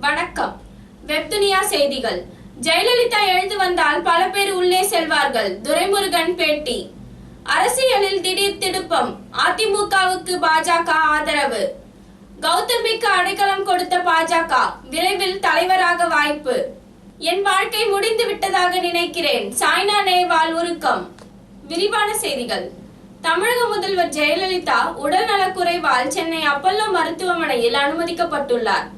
வணக்கம். வெப்துனியா செய்திகள். ஜெயலலிதா எழுந்து வந்தால் பல பேர் உள்ளே செல்வார்கள். துரைமுருகன் பேட்டி. அரசியலில் திடீர் திடுப்பம் அதிமுகவுக்கு பாஜக ஆதரவு. கௌதமிக்கு அடைக்கலம் கொடுத்த பாஜக. விரைவில் தலைவராக வாய்ப்பு. என் வாழ்க்கை முடிந்து விட்டதாக நினைக்கிறேன். சாய்னா நேவால் உருக்கம். விரிவான செய்திகள். தமிழக முதல்வர் ஜெயலலிதா உடல்நலக்குறைவால் சென்னை அப்பல்லோ மருத்துவமனையில் அனுமதிக்கப்பட்டுள்ளார்.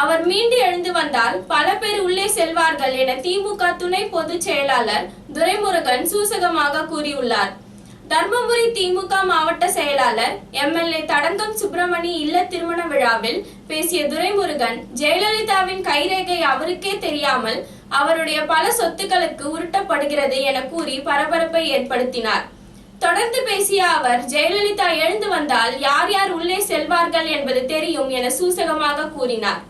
அவர் மீண்டு எழுந்து வந்தால் பல பேர் உள்ளே செல்வார்கள் என திமுக துணை பொதுச் செயலாளர் துரைமுருகன் சூசகமாக கூறியுள்ளார். தர்மபுரி திமுக மாவட்ட செயலாளர் எம்எல்ஏ தடங்கம் சுப்பிரமணி இல்ல திருமண விழாவில் பேசிய துரைமுருகன் ஜெயலலிதாவின் கைரேகை அவருக்கே தெரியாமல் அவருடைய பல சொத்துக்களுக்கு உருட்டப்படுகிறது என கூறி பரபரப்பை ஏற்படுத்தினார். தொடர்ந்து பேசிய அவர் ஜெயலலிதா எழுந்து வந்தால் யார் யார் உள்ளே செல்வார்கள் என்பது தெரியும் என சூசகமாக கூறினார்.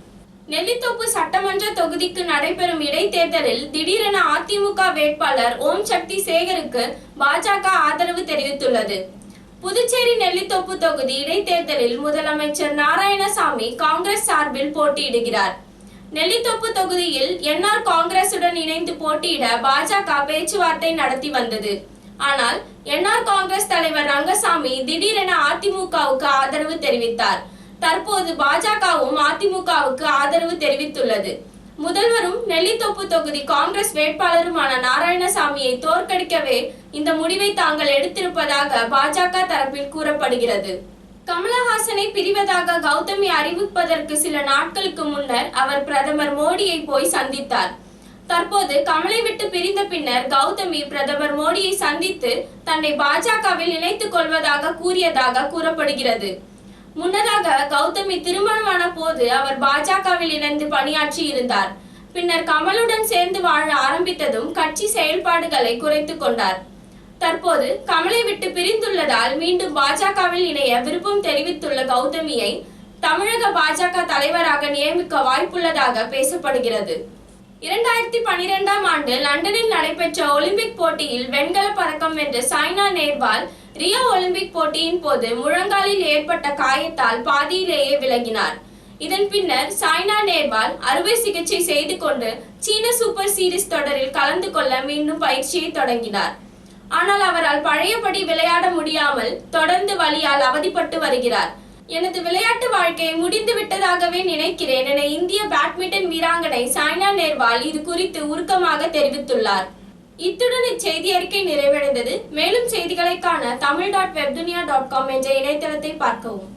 நெல்லித்தோப்பு சட்டமன்ற தொகுதிக்கு நடைபெறும் இடைத்தேர்தலில் திடீரென அதிமுக வேட்பாளர் ஓம் சக்தி சேகருக்கு பாஜக ஆதரவு தெரிவித்துள்ளது. புதுச்சேரி நெல்லித்தோப்பு தொகுதி இடைத்தேர்தலில் முதலமைச்சர் நாராயணசாமி காங்கிரஸ் சார்பில் போட்டியிடுகிறார். நெல்லித்தோப்பு தொகுதியில் என்ஆர் காங்கிரசுடன் இணைந்து போட்டியிட பாஜக பேச்சுவார்த்தை நடத்தி வந்தது. ஆனால் என்ஆர் காங்கிரஸ் தலைவர் ரங்கசாமி திடீரென அதிமுகவுக்கு ஆதரவு தெரிவித்தார். தற்போது பாஜகவும் அதிமுகவுக்கு ஆதரவு தெரிவித்துள்ளது. முதல்வரும் நெல்லித்தோப்பு தொகுதி காங்கிரஸ் வேட்பாளருமான நாராயணசாமியை தோற்கடிக்கவே இந்த முடிவை தாங்கள் எடுத்திருப்பதாக பாஜக தரப்பில் கூறப்படுகிறது. கமலஹாசனை பிரிவதாக கௌதமி அறிவிப்பதற்கு சில நாட்களுக்கு முன்னர் அவர் பிரதமர் மோடியை போய் சந்தித்தார். தற்போது கமலை விட்டு பிரிந்த பின்னர் கௌதமி பிரதமர் மோடியை சந்தித்து தன்னை பாஜகவில் இணைத்துக் கொள்வதாக கூறியதாக கூறப்படுகிறது. முன்னதாக கௌதமி திருமணமான போது அவர் பாஜகவில் இணைந்து பணியாற்றி இருந்தார். பின்னர் கமலுடன் சேர்ந்து வாழ ஆரம்பித்ததும் கட்சி செயல்பாடுகளை குறைத்துக் கொண்டார். தற்போது கமலை விட்டு பிரிந்துள்ளதால் மீண்டும் பாஜகவில் இணைய விருப்பம் தெரிவித்துள்ள கௌதமியை தமிழக பாஜக தலைவராக நியமிக்க வாய்ப்புள்ளதாக பேசப்படுகிறது. இரண்டாயிரத்தி பனிரெண்டாம் ஆண்டு லண்டனில் நடைபெற்ற ஒலிம்பிக் போட்டியில் வெண்கல பதக்கம் வென்ற சாய்னா நேர்வால் ரியோ ஒலிம்பிக் போட்டியின் போது முழங்காலில் ஏற்பட்ட காயத்தால் பாதியிலேயே விலகினார். இதன் பின்னர் சாய்னா நேர்வால் அறுவை சிகிச்சை செய்து கொண்டு சீன சூப்பர் சீரிஸ் தொடரில் கலந்து கொள்ள மீண்டும் பயிற்சியை தொடங்கினார். ஆனால் அவரால் பழையபடி விளையாட முடியாமல் தொடர்ந்து வழியால் அவதிப்பட்டு வருகிறார். எனது விளையாட்டு வாழ்க்கை முடிந்து விட்டதாகவே நினைக்கிறேன் என இந்திய பேட்மிண்டன் வீராங்கனை சாய்னா நேர்வால் இது குறித்து உருக்கமாக தெரிவித்துள்ளார். இத்துடன் இச்செய்தி அறிக்கை நிறைவடைந்தது. மேலும் செய்திகளை காண Tamil dot Webdunia dot com என்ற இணையதளத்தை பார்க்கவும்.